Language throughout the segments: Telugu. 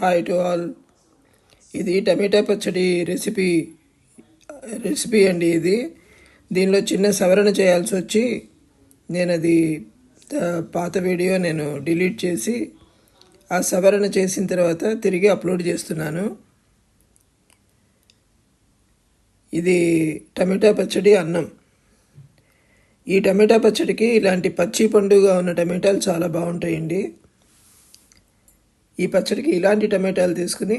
హాయ్ టు ఆల్ ఇది టమాటా పచ్చడి రెసిపీ రెసిపీ అండి ఇది. దీనిలో చిన్న సవరణ చేయాల్సి వచ్చి నేను అది పాత వీడియో నేను డిలీట్ చేసి ఆ సవరణ చేసిన తర్వాత తిరిగి అప్లోడ్ చేస్తున్నాను. ఇది టమాటా పచ్చడి అన్నం. ఈ టమాటా పచ్చడికి ఇలాంటి పచ్చి పండుగ ఉన్న టమాటాలు చాలా బాగుంటాయండి. ఈ పచ్చడికి ఇలాంటి టమాటాలు తీసుకుని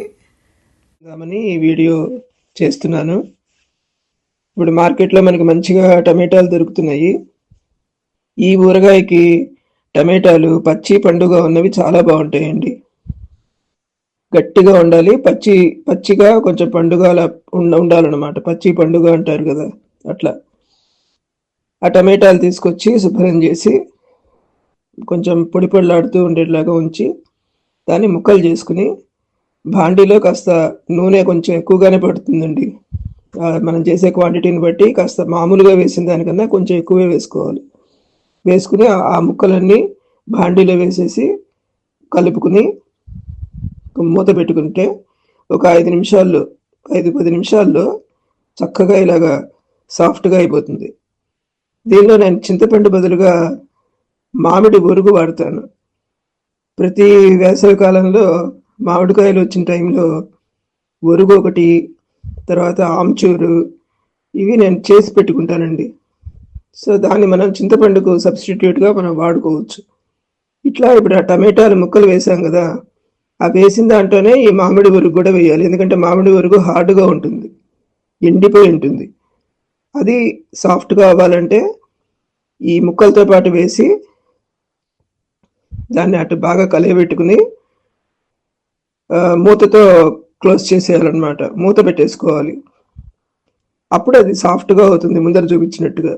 దామని ఈ వీడియో చేస్తున్నాను. ఇప్పుడు మార్కెట్లో మనకి మంచిగా టమాటాలు దొరుకుతున్నాయి. ఈ ఊరగాయకి టమాటాలు పచ్చి పండుగ ఉన్నవి చాలా బాగుంటాయండి. గట్టిగా ఉండాలి. పచ్చి పచ్చిగా కొంచెం పండుగ అలా ఉండ ఉండాలన్నమాట. పచ్చి పండుగ అంటారు కదా అట్లా. ఆ టమాటాలు తీసుకొచ్చి శుభ్రం చేసి కొంచెం పొడి పొడిలాడుతూ ఉండేలాగా ఉంచి దాన్ని ముక్కలు చేసుకుని భాండీలో కాస్త నూనె కొంచెం ఎక్కువగానే పడుతుందండి. మనం చేసే క్వాంటిటీని బట్టి కాస్త మామూలుగా వేసిన దానికన్నా కొంచెం ఎక్కువే వేసుకోవాలి. వేసుకుని ఆ- ముక్కలన్నీ భాండీలో వేసేసి కలుపుకుని మూత పెట్టుకుంటే ఒక ఐదు నిమిషాల్లో ఐదు పది నిమిషాల్లో చక్కగా ఇలాగా సాఫ్ట్గా అయిపోతుంది. దీనిలో నేను చింతపండు బదులుగా మామిడి బొరుగు వాడతాను. ప్రతి వేసవి కాలంలో మామిడికాయలు వచ్చిన టైంలో ఒరుగు ఒకటి తర్వాత ఆమ్చూరు ఇవి నేను చేసి పెట్టుకుంటానండి. సో దాన్ని మనం చింతపండుకు సబ్స్టిట్యూట్గా మనం వాడుకోవచ్చు. ఇట్లా ఇప్పుడు ఆ టమాటాలు ముక్కలు వేసాం కదా ఆ వేసిన దాంట్లోనే ఈ మామిడి ఒరుగు కూడా వేయాలి. ఎందుకంటే మామిడి ఒరుగు హార్డ్గా ఉంటుంది ఎండిపోయి ఉంటుంది. అది సాఫ్ట్గా అవ్వాలంటే ఈ ముక్కలతో పాటు వేసి దాన్ని అటు బాగా కలియబెట్టుకుని మూతతో క్లోజ్ చేసేయాలన్నమాట. మూత పెట్టేసుకోవాలి. అప్పుడు అది సాఫ్ట్గా అవుతుంది ముందర చూపించినట్టుగా.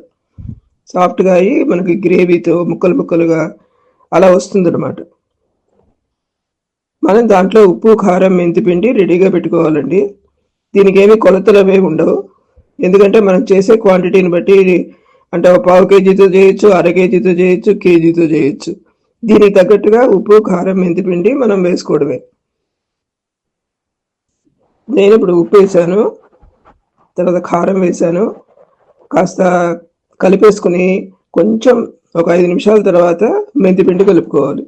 సాఫ్ట్గా అయ్యి మనకి గ్రేవీతో ముక్కలు ముక్కలుగా అలా వస్తుందన్నమాట. మనం దాంట్లో ఉప్పు కారం మెంతిపిండి రెడీగా పెట్టుకోవాలండి. దీనికి ఏమి కొలతలు అవి ఉండవు. ఎందుకంటే మనం చేసే క్వాంటిటీని బట్టి అంటే ఒక పావు కేజీతో చేయొచ్చు అర కేజీతో చేయొచ్చు కేజీతో చేయొచ్చు. దీనికి తగ్గట్టుగా ఉప్పు కారం మెంతిపిండి మనం వేసుకోవడమే. నేను ఇప్పుడు ఉప్పు వేసాను తర్వాత కారం వేసాను కాస్త కలిపేసుకుని కొంచెం ఒక ఐదు నిమిషాల తర్వాత మెంతిపిండి కలుపుకోవాలి.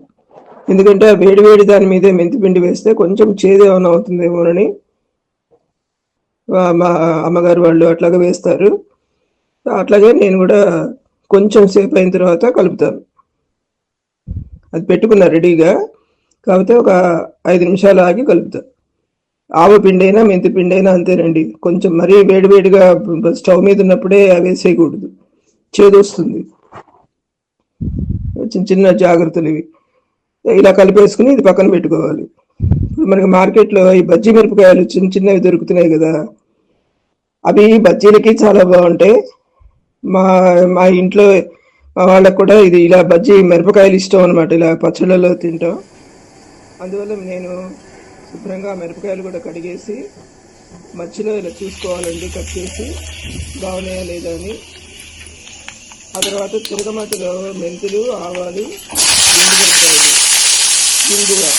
ఎందుకంటే వేడి వేడి దాని మీదే మెంతిపిండి వేస్తే కొంచెం చేదు ఏమైనా అవుతుందేమోనని మా అమ్మగారు వాళ్ళు అట్లాగే వేస్తారు. అట్లాగే నేను కూడా కొంచెం సేపు అయిన తర్వాత కలుపుతాను. అది పెట్టుకున్నా రెడీగా. కాకపోతే ఒక ఐదు నిమిషాలు ఆగి కలుపుతా. ఆవ పిండి అయినా మెంతి పిండి అయినా అంతేనండి కొంచెం మరీ వేడివేడిగా స్టవ్ మీద ఉన్నప్పుడే అవి వేసేయకూడదు. చేదు వస్తుంది. చిన్న చిన్న జాగ్రత్తలు ఇవి. ఇలా కలిపేసుకుని ఇది పక్కన పెట్టుకోవాలి. ఇప్పుడు మనకి మార్కెట్లో ఈ బజ్జీ మిరపకాయలు చిన్న చిన్నవి దొరుకుతున్నాయి కదా. అవి బజ్జీలకి చాలా బాగుంటాయి. మా మా ఇంట్లో వాళ్ళకు కూడా ఇది ఇలా బజ్జీ మిరపకాయలు ఇష్టం అనమాట ఇలా పచ్చళ్ళలో తింటాం. అందువల్ల నేను శుభ్రంగా మిరపకాయలు కూడా కడిగేసి మధ్యలో ఇలా చూసుకోవాలండి కట్ చేసి బాగున్నాయా లేదా అని. ఆ తర్వాత తిరగమతలో మెంతులు ఆవాలు ఎండు మిరపకాయలు ముందుగా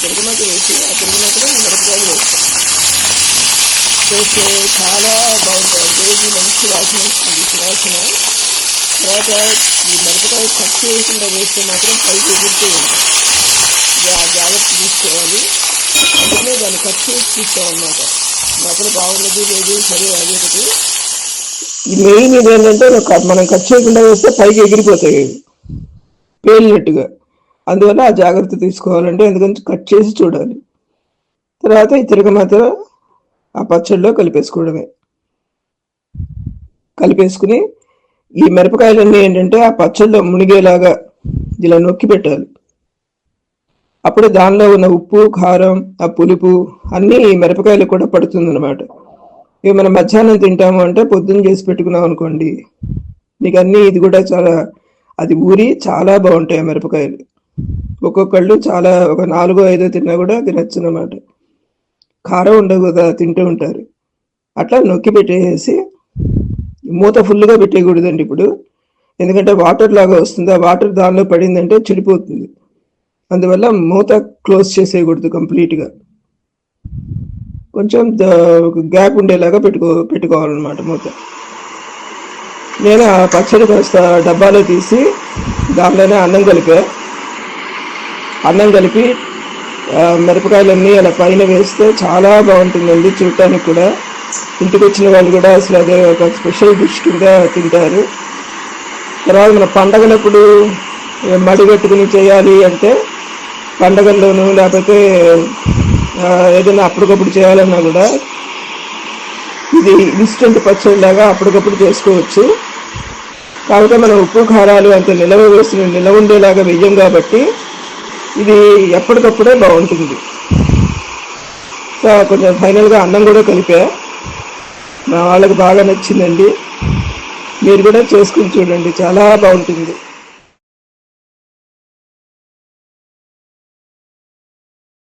తిరగమత వేసి ఆ తిరగమతలో మిరపకాయలు వేస్తాం. వేస్తే చాలా బాగుంటుంది మంచి వాసన వస్తుంది సువాసన తర్వాత ఈ మిరపకాయ కట్ చేయకుండా వేస్తే మాత్రం పైకి ఎగురుతూ ఉంటుంది ఆ జాగ్రత్త తీసుకోవాలి అందుకనే దాన్ని కట్ చేసి తీసుకోవాలన్నమాట లోపల బాగున్నది లేదు సరే అది ఈ మెయిన్ ఇది ఏంటంటే మనం కట్ చేయకుండా వేస్తే పైకి ఎగిరిపోతాయి. పేలినట్టుగా అందువల్ల ఆ జాగ్రత్త తీసుకోవాలంటే ఎందుకంటే కట్ చేసి చూడాలి. తర్వాత ఈ తిరగమాత ఆ పచ్చడిలో కలిపేసుకోవడమే. కలిపేసుకుని ఈ మిరపకాయలన్నీ ఏంటంటే ఆ పచ్చడిలో మునిగేలాగా ఇలా నొక్కి పెట్టాలి. అప్పుడు దానిలో ఉన్న ఉప్పు కారం ఆ పులుపు అన్నీ ఈ మిరపకాయలు కూడా పడుతుంది అనమాట ఇక మనం మధ్యాహ్నం తింటాము అంటే పొద్దున్న చేసి పెట్టుకున్నాం అనుకోండి మీకు అన్నీ ఇది కూడా చాలా అది ఊరి చాలా బాగుంటాయి ఆ మిరపకాయలు. ఒక్కొక్కళ్ళు చాలా ఒక నాలుగో ఐదో తిన్నా కూడా తినచ్చు అనమాట కారం ఉండవు కదా తింటూ ఉంటారు. అట్లా నొక్కి పెట్టేసి మూత ఫుల్గా పెట్టేయకూడదండి ఇప్పుడు. ఎందుకంటే వాటర్ లాగా వస్తుంది. ఆ వాటర్ దానిలో పడిందంటే చెడిపోతుంది. అందువల్ల మూత క్లోజ్ చేసేయకూడదు కంప్లీట్గా. కొంచెం గ్యాప్ ఉండేలాగా పెట్టుకో పెట్టుకోవాలన్నమాట మూత. నేను ఆ పచ్చడి కాస్త డబ్బాలో తీసి దాంట్లోనే అన్నం కలిపా. అన్నం కలిపి మిరపకాయలన్నీ అలా పైన వేస్తే చాలా బాగుంటుందండి చూడటానికి కూడా. ఇంటికి వచ్చిన వాళ్ళు కూడా అసలు అదే ఒక స్పెషల్ డిష్ కింద తింటారు. తర్వాత మన పండగలప్పుడు మడిగట్టుకుని చేయాలి అంటే పండగల్లోనూ లేకపోతే ఏదైనా అప్పటికప్పుడు చేయాలన్నా కూడా ఇది ఇన్స్టెంట్ పచ్చడి లాగా అప్పటికప్పుడు చేసుకోవచ్చు. కాకపోతే మనం ఉప్పు కారాలు అంత నిలవ వేసిన నిలవ ఉండేలాగా వెయ్యం కాబట్టి ఇది ఎప్పటికప్పుడే బాగుంటుంది. సో కొంచెం ఫైనల్గా అన్నం కూడా కలిపా. మా వాళ్ళకి బాగా నచ్చిందండి. మీరు కూడా చేసుకుని చూడండి. చాలా బాగుంటుంది.